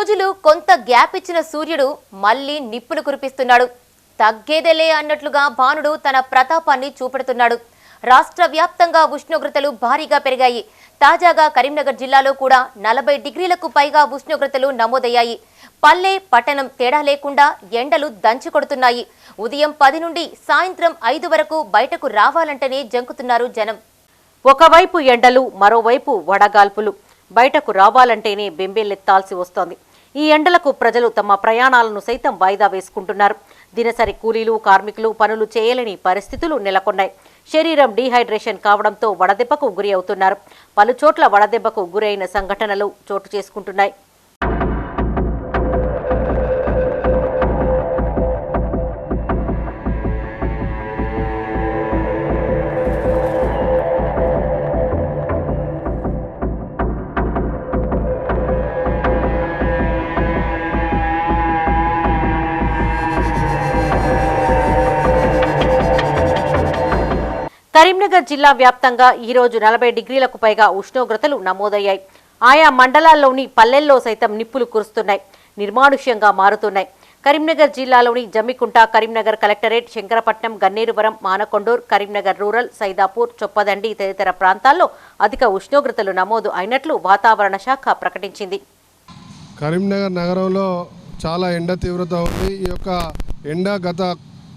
రోజులు కొంత గ్యాప్ ఇచ్చిన సూర్యుడు మళ్ళీ నిప్పులు కురిపిస్తున్నాడు. తగ్గేదేలే అన్నట్లుగా భానుడు తన ప్రతాపాన్ని చూపెడుతున్నాడు. రాష్ట్ర వ్యాప్తంగా ఉష్ణోగ్రతలు భారీగా పెరిగాయి. తాజాగా కరీంనగర్ జిల్లాలో కూడా నలభై డిగ్రీలకు పైగా ఉష్ణోగ్రతలు నమోదయ్యాయి. పల్లె పట్టణం తేడా లేకుండా ఎండలు దంచి కొడుతున్నాయి. ఉదయం పది నుండి సాయంత్రం ఐదు వరకు బయటకు రావాలంటేనే జంకుతున్నారు జనం. ఒకవైపు ఎండలు మరోవైపు వడగాల్పులు. బయటకు రావాలంటేనే బెంబేలెత్తాల్సి వస్తోంది. ఈ ఎండలకు ప్రజలు తమ ప్రయాణాలను సైతం వాయిదా వేసుకుంటున్నారు. దినసరి కూలీలు కార్మికులు పనులు చేయలేని పరిస్థితులు నెలకొన్నాయి. శరీరం డీహైడ్రేషన్ కావడంతో వడదెబ్బకు గురి అవుతున్నారు. పలుచోట్ల వడదెబ్బకు గురైన సంఘటనలు చోటు చేసుకుంటున్నాయి. కరీంనగర్ జిల్లా వ్యాప్తంగా ఈరోజు నలభై డిగ్రీలకు పైగా ఉష్ణోగ్రతలు నమోదయ్యాయి. ఆయా మండలాల్లోని పల్లెల్లో సైతం నిప్పులు కురుస్తున్నాయి. నిర్మానుష్యంగా మారుతున్నాయి. కరీంనగర్ జిల్లాలోని జమ్మికుంట కరీంనగర్ కలెక్టరేట్ శంకరపట్నం గన్నేరువరం మానకొండూర్ కరీంనగర్ రూరల్ సైదాపూర్ చొప్పదండి తదితర ప్రాంతాల్లో అధిక ఉష్ణోగ్రతలు నమోదు అయినట్లు వాతావరణ శాఖ ప్రకటించింది. కరీంనగర్ నగరంలో చాలా ఎండ తీవ్రత ఉంది. ఈ యొక్క ఎండ గత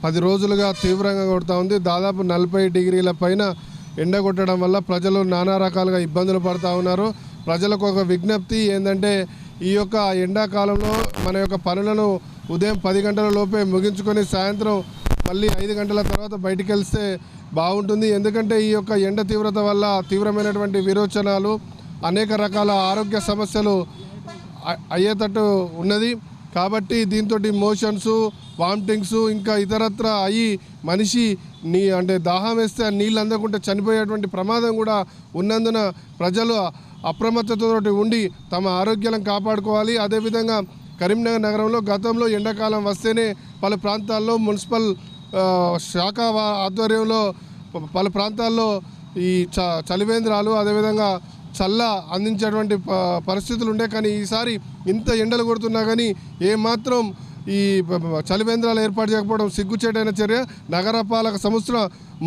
పది రోజులుగా తీవ్రంగా కొడుతూ ఉంది. దాదాపు నలభై డిగ్రీల పైన ఎండ కొట్టడం వల్ల ప్రజలు నానా రకాలుగా ఇబ్బందులు పడుతూ ఉన్నారు. ప్రజలకు ఒక విజ్ఞప్తి ఏంటంటే ఈ యొక్క ఎండాకాలంలో మన యొక్క పనులను ఉదయం పది గంటల లోపే ముగించుకొని సాయంత్రం మళ్ళీ ఐదు గంటల తర్వాత బయటికి వెళ్తే బాగుంటుంది. ఎందుకంటే ఈ యొక్క ఎండ తీవ్రత వల్ల తీవ్రమైనటువంటి విరోచనాలు అనేక రకాల ఆరోగ్య సమస్యలు అయ్యేటట్టు ఉన్నది. కాబట్టి దీంతో మోషన్స్ వామిటింగ్స్ ఇంకా ఇతరత్ర అయ్యి మనిషి నీ అంటే దాహం వేస్తే నీళ్ళు అందకుండా చనిపోయేటువంటి ప్రమాదం కూడా ఉన్నందున ప్రజలు అప్రమత్తతతో ఉండి తమ ఆరోగ్యాలను కాపాడుకోవాలి. అదేవిధంగా కరీంనగర్ నగరంలో గతంలో ఎండాకాలం వస్తేనే పలు ప్రాంతాల్లో మున్సిపల్ శాఖ వా- ఆధ్వర్యంలో పలు ప్రాంతాల్లో ఈ చ చలివేంద్రాలు అదేవిధంగా చల్ల అందించేటువంటి పరిస్థితులు ఉండే కానీ ఈసారి ఇంత ఎండలు కొడుతున్నా కానీ ఏమాత్రం ఈ చలివేంద్రాలు ఏర్పాటు చేయకపోవడం సిగ్గుచేటైన చర్య. నగరపాలక సంస్థ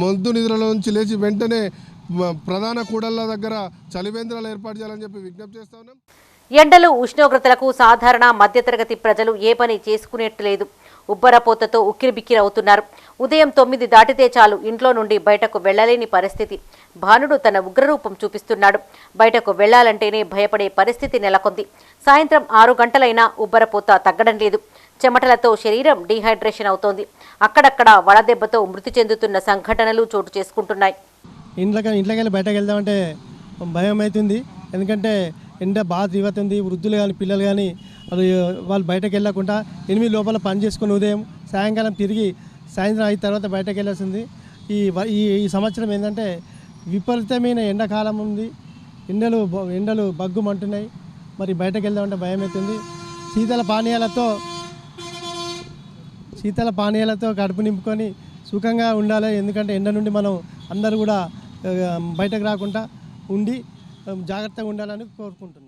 మందు నిధుల నుంచి లేచి వెంటనే ప్రధాన కూడళ్ళ దగ్గర చలివేంద్రాలు ఏర్పాటు చేయాలని చెప్పి విజ్ఞప్తి చేస్తా ఉన్నాం. ఎండలు ఉష్ణోగ్రతలకు సాధారణ మధ్యతరగతి ప్రజలు ఏ పని చేసుకునేట్లేదు. ఉబ్బరపోతతో ఉక్కిరిబిక్కిరవుతున్నారు ఉదయం తొమ్మిది దాటితే చాలు ఇంట్లో నుండి బయటకు వెళ్ళలేని పరిస్థితి. భానుడు తన ఉగ్రరూపం చూపిస్తున్నాడు. బయటకు వెళ్ళాలంటేనే భయపడే పరిస్థితి నెలకొంది. సాయంత్రం ఆరు గంటలైనా ఉబ్బరపోత తగ్గడం లేదు. చెమటలతో శరీరం డీహైడ్రేషన్ అవుతోంది. అక్కడక్కడ వడదెబ్బతో మృతి చెందుతున్న సంఘటనలు చోటు చేసుకుంటున్నాయి. ఇంట్లోకి ఇంట్లోకి బయటకు వెళ్దామంటే భయం అవుతుంది. ఎందుకంటే ఎండ బాగా తీవ్రతుంది వృద్ధులు కానీ పిల్లలు కానీ అది వాళ్ళు బయటకు వెళ్ళకుండా ఎనిమిది లోపల పని చేసుకుని ఉదయం సాయంకాలం తిరిగి సాయంత్రం అయిన తర్వాత బయటకు వెళ్ళాల్సింది. ఈ ఈ ఈ సంవత్సరం ఏంటంటే విపరీతమైన ఎండాకాలం ఉంది. ఎండలు ఎండలు బగ్గుమంటున్నాయి. మరి బయటకు వెళ్దామంటే భయం అవుతుంది శీతల పానీయాలతో శీతల పానీయాలతో కడుపు నింపుకొని సుఖంగా ఉండాలి. ఎందుకంటే ఎండ నుండి మనం అందరూ కూడా బయటకు రాకుండా ఉండి జాగ్రత్తగా ఉండాలని కోరుకుంటున్నాం.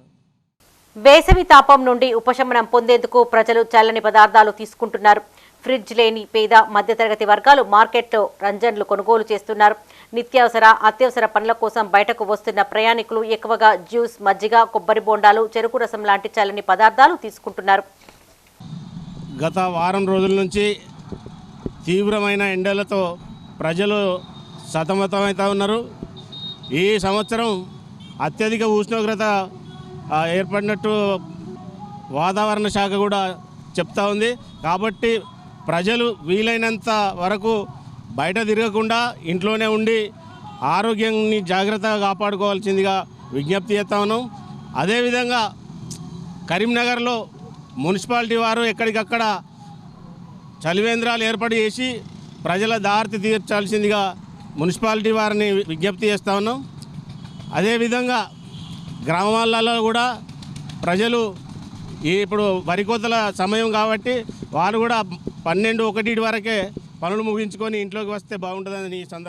వేసవి తాపం నుండి ఉపశమనం పొందేందుకు ప్రజలు చల్లని పదార్థాలు తీసుకుంటున్నారు. ఫ్రిడ్జ్ లేని పేద మధ్యతరగతి వర్గాలు మార్కెట్లో రంజన్లు కొనుగోలు చేస్తున్నారు. నిత్యావసర అత్యవసర పనుల కోసం బయటకు వస్తున్న ప్రయాణికులు ఎక్కువగా జ్యూస్ మజ్జిగ కొబ్బరి బోండాలు చెరుకు రసం లాంటి చల్లని పదార్థాలు తీసుకుంటున్నారు. గత వారం రోజుల నుంచి తీవ్రమైన ఎండలతో ప్రజలు సతమతమవుతూ ఉన్నారు. ఈ సంవత్సరం అత్యధిక ఉష్ణోగ్రత ఏర్పడినట్టు వాతావరణ శాఖ కూడా చెప్తా ఉంది. కాబట్టి ప్రజలు వీలైనంత వరకు బయట తిరగకుండా ఇంట్లోనే ఉండి ఆరోగ్యాన్ని జాగ్రత్తగా కాపాడుకోవాల్సిందిగా విజ్ఞప్తి చేస్తా ఉన్నాం. అదేవిధంగా కరీంనగర్లో మున్సిపాలిటీ వారు ఎక్కడికక్కడ చలివేంద్రాలు ఏర్పాటు చేసి ప్రజల దారి తీర్చాల్సిందిగా మున్సిపాలిటీ వారిని విజ్ఞప్తి చేస్తా ఉన్నాం. అదేవిధంగా గ్రామాలలో కూడా ప్రజలు ఈ ఇప్పుడు వరి కోతల సమయం కాబట్టి వారు కూడా పన్నెండు ఒకటి వరకే పనులు ముగించుకొని ఇంట్లోకి వస్తే బాగుంటుందని ఈ